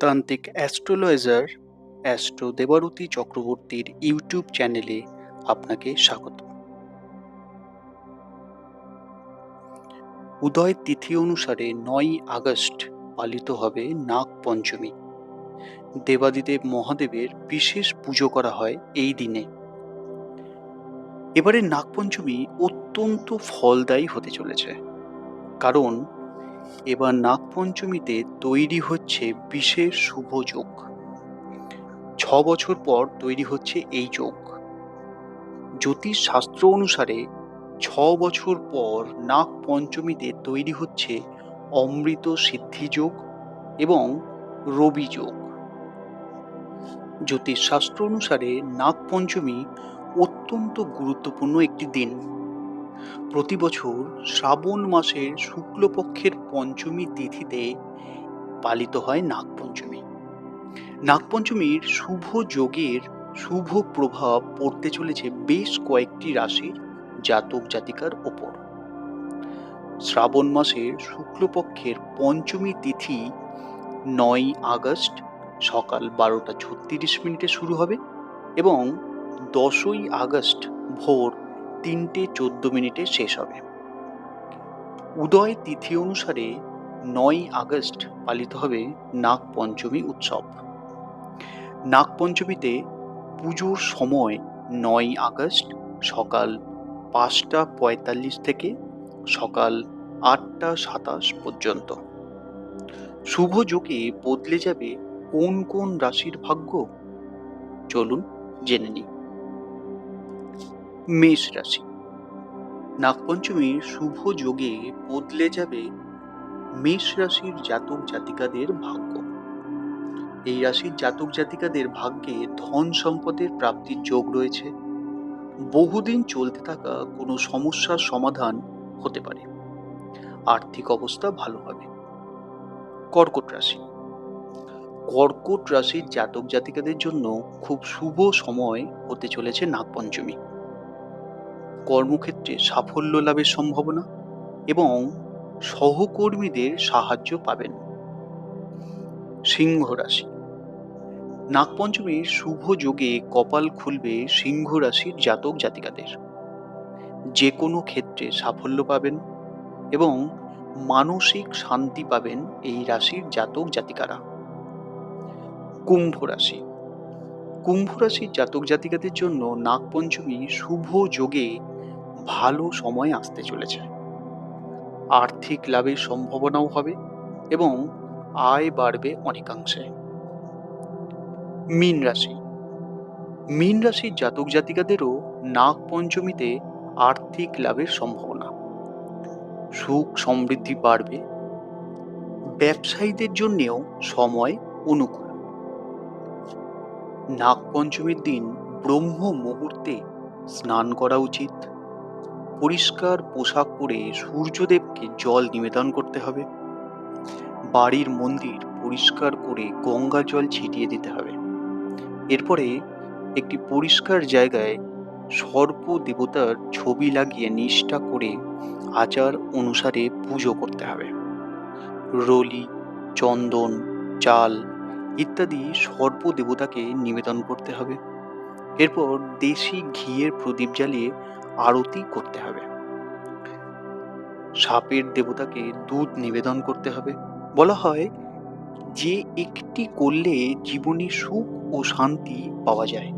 তান্ত্রিক astrologer astro Debarati চক্রবর্তীর YouTube চ্যানেলে আপনাকে স্বাগত। উদয় তিথি অনুসারে নয় আগস্ট পালিত হবে নাগ পঞ্চমী। দেবাদিদেব মহাদেবের বিশেষ পুজো করা হয় এই দিনে। এবারে নাগপঞ্চমী অত্যন্ত ফলদায়ী হতে চলেছে। কারণ এবার নাগপঞ্চমীতে তৈরি হচ্ছে বিশেষ শুভ যোগ। ছ বছর পর তৈরি হচ্ছে এই যোগ। জ্যোতিষ শাস্ত্র অনুসারে ছ বছর পর নাগ পঞ্চমীতে তৈরি হচ্ছে অমৃত সিদ্ধি যোগ এবং রবি যোগ। জ্যোতিষ শাস্ত্র অনুসারে নাগ পঞ্চমী অত্যন্ত গুরুত্বপূর্ণ একটি দিন। প্রতি বছর শ্রাবণ মাসের শুক্লপক্ষের পঞ্চমী তিথিতে পালিত হয় নাগপঞ্চমী। নাগপঞ্চমীর শুভ যোগের শুভ প্রভাব পড়তে চলেছে বেশ কয়েকটি রাশির জাতক জাতিকার ওপর। শ্রাবণ মাসের শুক্লপক্ষের পঞ্চমী তিথি নয় আগস্ট সকাল বারোটা ছত্রিশ মিনিটে শুরু হবে এবং দশই আগস্ট ভোর তিনটে চোদ্দ মিনিটে শেষ হবে। উদয় তিথি অনুসারে নয় আগস্ট পালিত হবে নাগ পঞ্চমী উৎসব। নাগ পঞ্চমীতে পুজোর সময় নয় আগস্ট সকাল পাঁচটা পঁয়তাল্লিশ থেকে সকাল আটটা সাতাশ পর্যন্ত। শুভ যোগে বদলে যাবে কোন কোন রাশির ভাগ্য? চলুন জেনে নিই। মেষ রাশি। নাগপঞ্চমীর শুভ যোগে বদলে যাবে মেষ রাশির জাতক জাতিকাদের ভাগ্য। এই রাশির জাতক জাতিকাদের ভাগ্যে ধন সম্পদের প্রাপ্তির যোগ রয়েছে। বহুদিন চলতে থাকা কোনো সমস্যার সমাধান হতে পারে। আর্থিক অবস্থা ভালো হবে। কর্কট রাশি। কর্কট রাশির জাতক জাতিকাদের জন্য খুব শুভ সময় হতে চলেছে নাগপঞ্চমী। কর্মক্ষেত্রে সাফল্য লাভের সম্ভাবনা এবং সহকর্মীদের সাহায্য পাবেন। সিংহ রাশি। নাগপঞ্চমীর শুভ যোগে কপাল খুলবে সিংহ রাশির জাতক জাতিকাদের। যে কোনো ক্ষেত্রে সাফল্য পাবেন এবং মানসিক শান্তি পাবেন এই রাশির জাতক জাতিকারা। কুম্ভ রাশি। কুম্ভ রাশির জাতক জাতিকাদের জন্য নাগপঞ্চমী শুভ যোগে ভালো সময় আসতে চলেছে। আর্থিক লাভের সম্ভাবনাও হবে এবং আয় বাড়বে অনেকাংশে। মীন রাশি। মীন রাশির জাতক জাতিকাদেরও নাগ পঞ্চমীতে আর্থিক লাভের সম্ভাবনা। সুখ সমৃদ্ধি বাড়বে। ব্যবসায়ীদের জন্যেও সময় অনুকূল। নাগ পঞ্চমীর দিন ব্রহ্ম মুহূর্তে স্নান করা উচিত। পরিষ্কার পোশাক পরে সূর্যদেবকে জল নিবেদন করতে হবে। বাড়ির মন্দির পরিষ্কার করে গঙ্গা জল ছিটিয়ে দিতে হবে। এরপরে একটি পরিষ্কার জায়গায় সর্প দেবতার ছবি লাগিয়ে নিষ্ঠা করে আচার অনুসারে পুজো করতে হবে। রলি, চন্দন, চাল ইত্যাদি সর্প দেবতাকে নিবেদন করতে হবে। এরপর দেশি ঘিয়ের প্রদীপ জ্বালিয়ে আরতি করতে হবে। সাপের দেবতাকে দুধ নিবেদন করতে হবে। বলা হয় যে একটি করলে জীবনে সুখ ও শান্তি পাওয়া যায়।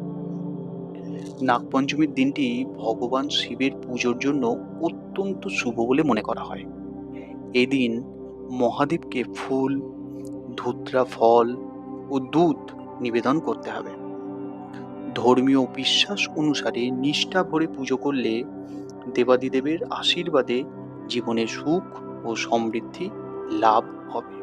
নাগপঞ্চমীর দিনটি ভগবান শিবের পুজোর জন্য অত্যন্ত শুভ বলে মনে করা হয়। এদিন মহাদেবকে ফুল, ধুত্রা ফল ও দুধ নিবেদন করতে হবে। ধর্মীয় বিশ্বাস অনুসারে নিষ্ঠা ভরে পুজো করলে দেবাদিদেবের আশীর্বাদে জীবনে সুখ ও সমৃদ্ধি লাভ হবে।